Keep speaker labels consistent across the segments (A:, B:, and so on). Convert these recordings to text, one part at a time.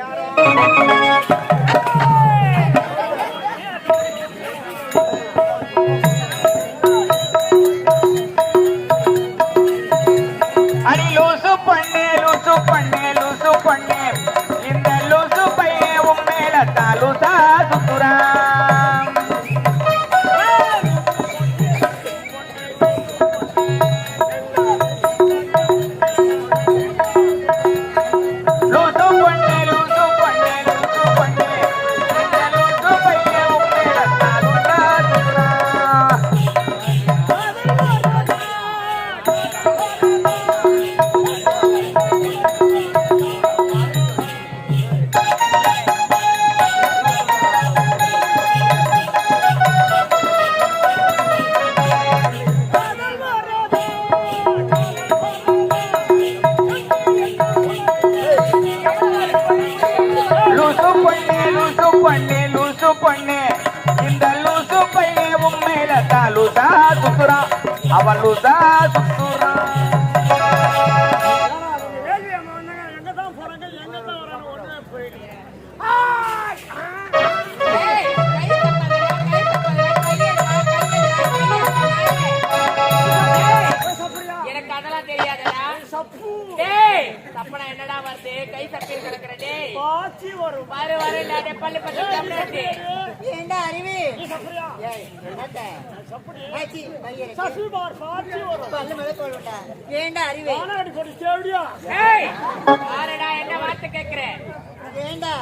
A: யாரோ எடுடா. ஏய், எனக்கு அதெல்லாம்
B: தெரியாது
A: டேய் தப்பனா என்னடா வருது? கை தப்பி கிடக்குற டேய்.
B: பாச்சி வரும்.
A: பாரு வரு நான் பல்லு பத்து தமிழ்நாட்டு
C: ஏண்டா அறிவு
B: நீ சப்புரியா
C: ஏய், என்னத்த?
B: சப்புடி
C: ஆச்சி, பையனுக்கு.
B: சசி பார் பாச்சி வரும்.
C: பல்லு மேல போடுவேன்டா. ஏண்டா அறிவு
A: ஏய் யாரடா என்ன வார்த்தை கேக்குற?
C: ஏண்டா?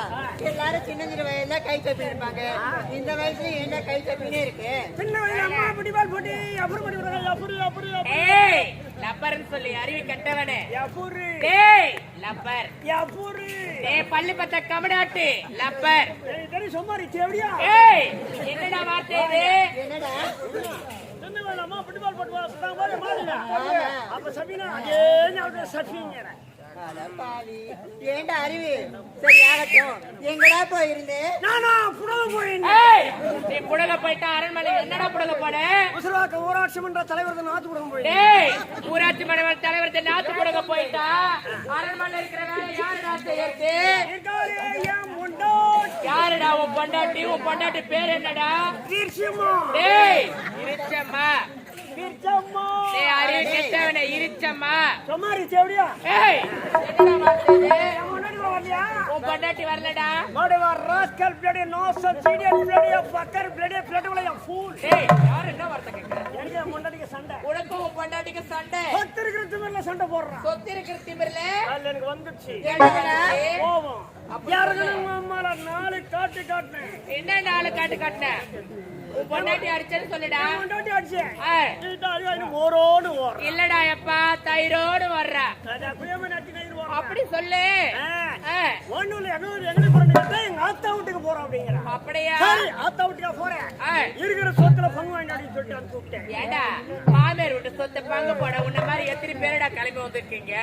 C: எல்லாரும் சின்ன சின்ன வயசுல கை தப்பி இருப்பாங்க. இந்த வயசுல ஏண்டா கை தப்பினே இருக்கு?
B: சின்ன வயசுல அம்மா அப்படி பால் போட்டி அப்புறம் அப்படி அப்படி
A: ஏய் லப்பர்னு சொல்லி அறிவு கெட்டவனே. டேய் லப்பர். டேய் பல்லு பத்த கமடாட்டு லப்பர்.
B: சொன்னாரி தேவடியா
A: ஏய் என்னடா வார்த்தை இது?
C: என்னடா.
B: அப்ப சபினா அதே
C: பாவி. ஏண்டா அறிவு? சரி ஆகட்டும். எங்கடா போயிருந்தே?
B: நானா புடவை போயிருந்தேன்.
A: நீ புடக போயிட்டா அரண்மனை என்னடா புடக போட?
B: உசுராக்க ஊராட்சி மன்ற தலைவர் நாத்து போயிருந்தேன்.
A: டேய் ஊராட்சி மன்ற தலைவர் நாத்து புடக போயிட்டா? அரண்மனை யாருடா செய்யறது? யாருடா உன் பொண்டாட்டி? உன் பொண்டாட்டி பேர் என்னடா?
B: தீர்ச்சியம்மா
A: டேய் அறிவு கெட்டவனே இருச்சம்மா ஏய். இது?
B: என் முன்னாடி வரலையா?
A: உன் பொண்டாட்டி வரலடா.
B: மாடவா ராஸ்கல் பிளடி நோசல் சீடியன் bloody bugger bloody bloody fool
A: டேய் யார் என்ன வார்த்தை கேக்குற?
B: எனக்கு என் முன்னாடிக்கு சண்டை.
A: உனக்கும் உன் பொண்டாட்டிக்கு சண்டை.
B: பத்து இருக்கிற திமிர்ல சண்டை போடுறான்
A: சொத்து இருக்கிற திமிர்ல?
B: அதுல எனக்கு வந்துச்சு. யாருக்கணும் அம்மால நாலு காட்டு காட்டினேன்.
A: என்ன நாலு காட்டு காட்டின? உன் பொண்டாட்டி அடிச்சேன்னு சொல்லுடா.
B: அடிச்சேன். ஓரோடு
A: இல்லடா எப்பா தயிரோடு வர்ற அப்படி சொல்லு. ஆ,
B: ஒண்ணும் இல்ல எங்க ஊர் எங்க ஆத்தா வீட்டுக்கு போறோம் அப்படிங்கிறான்
A: அப்படியா?
B: ஆத்தா வீட்டுக்கா போறேன். இருக்கிற சொத்துல பங்கு வாங்கி அப்படின்னு சொல்லிட்டு கூப்பிட்டேன்.
A: ஏண்டா? மாமியார் விட்டு சொத்தை பங்கு போட உன்ன எத்தனை பேருடா கிளம்பி வந்திருக்கீங்க?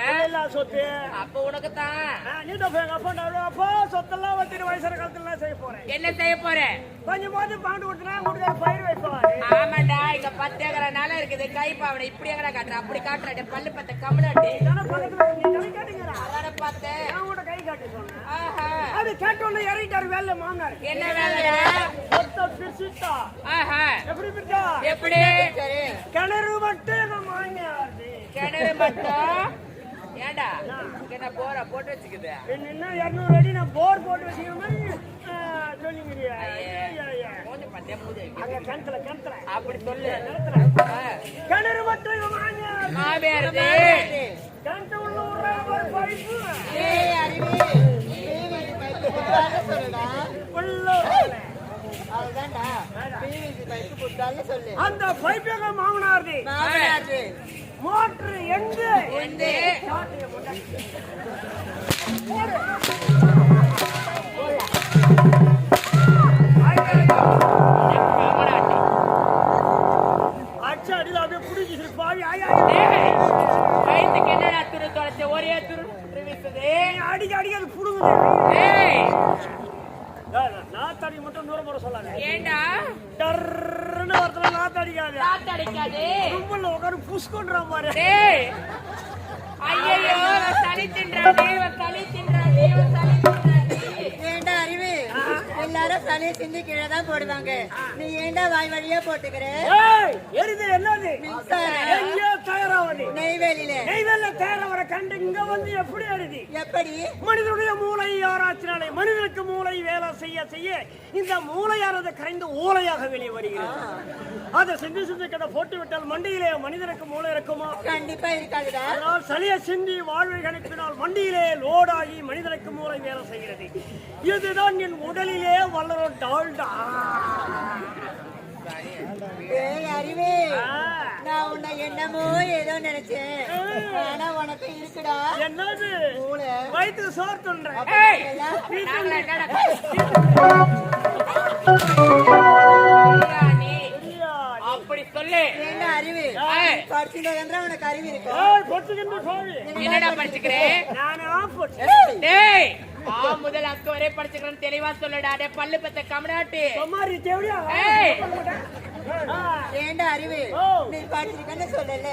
B: சொத்து?
A: அப்ப உனக்கு தான்
B: நீ தான் எங்க அப்பா நான் அப்பா சொத்தெல்லாம் வச்சுட்டு வயசான காலத்துல செய்ய போறேன்.
A: என்ன செய்ய போற?
B: கொஞ்சம் போது பாண்டு கொடுத்தனா முடிஞ்ச பயிர் வைப்பாரு
A: ஆமாண்டா இங்க பத்து ஏக்கரா நிலம் இருக்குது. கை பாவனை இப்படி எங்கடா காட்டுற அப்படி காட்டுற. பல்லு பத்த
B: நான் கூட கை காட்டி சொன்னேன். அது கேட்டோன்னு இறங்கிட்டாரு வேலை மாங்காரு
A: என்ன ஆஹா.
B: எப்படி
A: எப்படி?
B: கிணறு மட்டும் மாமியாரு
A: கிணறு மட்டும். ஏண்டா? என்ன போற? போட்டு வச்சுக்குது.
B: என்ன இருநூறு அடி நான் போர் போட்டு வச்சுக்கிற மாதிரி சொல்லிக்கிறியா?
A: அப்படி சொல்லு.
B: கிணறு மட்டும் கிணத்து உள்ள உள்ள அந்த மாமனாரு மோட்டர் எங்க?
A: ஒரே துரு. வீசுது
B: அடிக்க அடிக்க அது புடுங்குது. நாத்தாடி மட்டும் தூரம் போட சொல்லாங்க
A: ஏண்டா?
B: டர்ன்னு ஒருத்தர் நாத்தாடிக்காது.
A: காத்து அடிக்காது
B: கும்பல்ல உட்காந்து புஷ் கொண்டுறா பாரு.
A: டேய். ஐயையோ இவன் சளி இவன் சளி இவன் சளி தின்றானே
C: சளி சிந்தி கீழே தான் போடுவாங்க. நீ ஏன்டா வாய் வழியா போட்டுக்கிற?
B: ஏய், எரிது என்னது? தயாராவது
C: நெய்வேலியில.
B: நெய்வேல தயாரவரை கண்டு இங்க வந்து எப்படி எரிதி
C: எப்படி?
B: மனிதனுடைய மூளை ஆராய்ச்சினாலே மனிதனுக்கு மூளை வேலை செய்ய செய்ய இந்த மூளையானது கரைந்து ஊளையாக வெளியே வருகிறது. அதை சிந்தி சிந்தி கதை போட்டு விட்டால் மண்டியிலே மனிதனுக்கு மூளை இருக்குமா?
C: கண்டிப்பா இருக்காதுடா.
B: அதனால் சளிய சிந்தி வாழ்வை கணிப்பினால் மண்டியிலே லோடாகி மனிதனுக்கு மூளை வேலை செய்கிறது. இதுதான் என் உடலிலே வளரும் டால்டா.
C: அறிவே. நான் உன்னை என்னமோ ஏதோ நினைச்சேன். ஆனா உனக்கு இருக்குடா.
B: என்னது? சோறு.
A: அப்படி சொல்லு.
C: அறிவு? உனக்கு அறிவு இருக்கும்
A: என்னடா படிச்சுக்கிறேன்
B: நான் ஆப்போட்
A: டேய். ஆ முதல் அக்கு வரை படிச்சுக்கிறேன்னு தெளிவா சொல்லுடா. டே பல்லு பெத்த கமடாட்டு
B: சுமாரி தேவடியா?
C: ஏண்டா அறிவு. நீ படிச்சிருக்கன்னு சொல்லல.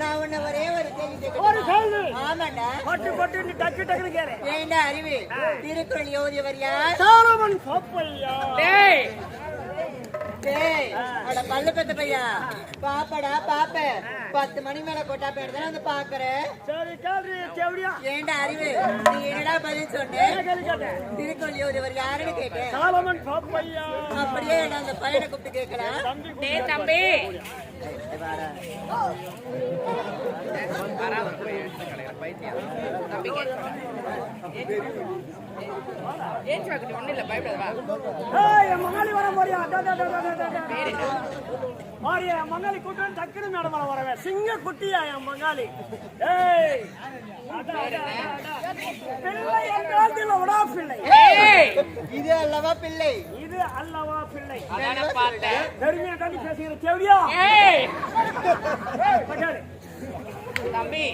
C: நான் உன்னை ஒரே ஒரு கேள்வி
B: ஒரு? கேள்வி.
C: ஆமாண்டா.
B: பட்டு பட்டு நீ டக்கு டக்குனு கேளு.
C: ஏண்டா அறிவு? திருக்குறள் ஓதியவர் யார்?
B: சாலமன் பாப்பையா
A: டேய்.
C: பல்லு பெத்த பையா. பாப்படா பாப்ப. பத்து மணி மேல கொட்டா பேர் தானே வந்து பாக்குற.
B: சரி கேள்வி தேவடியா
C: ஏண்டா அறிவு? நீ என்னடா பதில் சொன்ன? திருக்குறள் ஓதியவர் யாருன்னு கேட்டேன் அப்படியே நான் அந்த பையனை கூப்பிட்டு கேட்கலாம்.
B: தம்பி
A: ஏன் வாக்குடி ஒண்ணு இல்ல பயப்படாத
B: மங்காளி வர? மாறியா என் மங்காளி கூட்டம் டக்குனு மேடம் வர வரவே. சிங்க குட்டியா என் மங்காளி ஏய். பிள்ளை என்றால் தில உடா பிள்ளை.
A: ஏய்!
C: இது அல்லவா பிள்ளை?
B: இது அல்லவா பிள்ளை. பெருமையா தாண்டி பேசுகிற மச்சான்,
A: தம்பி.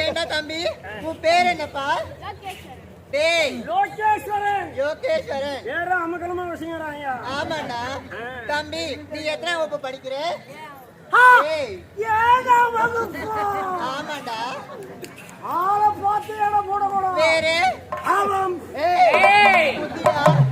C: ஏண்டா தம்பி? உன் பேர் என்னப்பா? டேய்.
B: லோகேஸ்வரன்.
C: லோகேஸ்வரன்.
B: வேற
C: அமக்கலமா தம்பி நீ எத்தனை வகுப்பு படிக்கிற?
B: ஏழாம் வகுப்பு.
C: ஆமாடா
B: ஆளை பார்த்து எடை போடக்கூடாது?
C: வேறு ஆமாம். ஏய். புத்தியா?